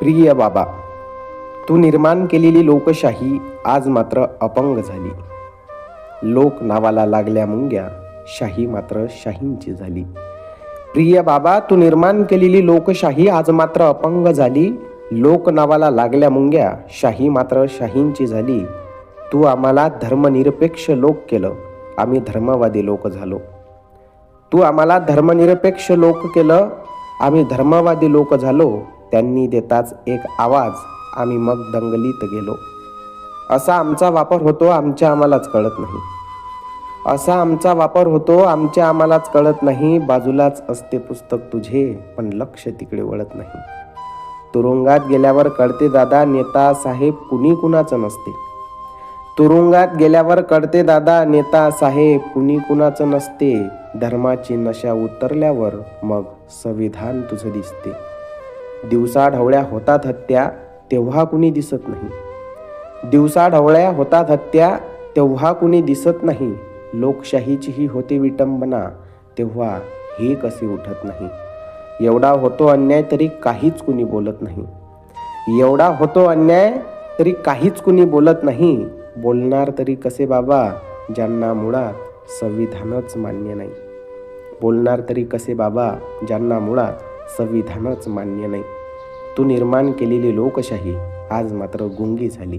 प्रिय बाबा तू निर्माण केलेली लोकशाही आज मात्र अपंग झाली. लोक नावाला लागल्या मुंग्या शाही मात्र शाहींची झाली. प्रिय बाबा तू निर्माण केलेली लोकशाही आज मात्र अपंग झाली. लोक नावाला लागल्या मुंग्या शाही मात्र शाहींची झाली. तू आम्हाला धर्मनिरपेक्ष लोक केलं. आम्ही धर्मवादी लोक झालो. तू आम्हाला धर्मनिरपेक्ष लोक केलं. आम्ही धर्मवादी लोक झालो. त्यांनी देताच एक आवाज आम्ही मग दंगलीत गेलो. असा आमचा वापर होतो आमच्या आम्हालाच कळत नाही. असा आमचा वापर होतो आमच्या आम्हालाच कळत नाही. बाजूलाच असते पुस्तक तुझे पण लक्ष तिकडे वळत नाही. तुरुंगात गेल्यावर कळते दादा नेता साहेब कुणी कुणाचं नसते. तुरुंगात गेल्यावर कळते दादा नेता साहेब कुणी कुणाचं नसते. धर्माची नशा उतरल्यावर मग संविधान तुझं दिसते. दिवसा ढवळ्या होतात हत्या तेव्हा कुणी दिसत नाही. दिवसा ढवळ्या होतात हत्या तेव्हा कुणी दिसत नाही. लोकशाहीची ही होते विटंबना तेव्हा हे कसे उठत नाही? एवढा होतो अन्याय तरी काहीच कुणी बोलत नाही. एवढा होतो अन्याय तरी काहीच कुणी बोलत नाही. बोलणार तरी कसे बाबा? ज्यांना मुळात संविधानच मान्य नाही. बोलणार तरी कसे बाबा? ज्यांना मुळात संविधानच मान्य नाही. तू निर्माण केलेली लोकशाही आज मात्र गुंगी झाली.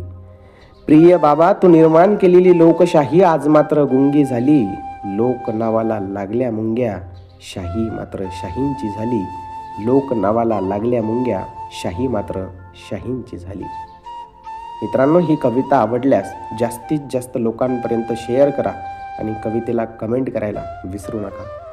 प्रिय बाबा तू निर्माण केलेली लोकशाही आज मात्र गुंगी झाली. लोक नावाला लागल्या मुंग्या शाही मात्र शाहींची झाली. लोक नावाला लागल्या मुंग्या शाही मात्र शाहींची झाली. मित्रांनो ही कविता आवडल्यास जास्तीत जास्त लोकांपर्यंत शेअर करा आणि कवितेला कमेंट करायला विसरू नका.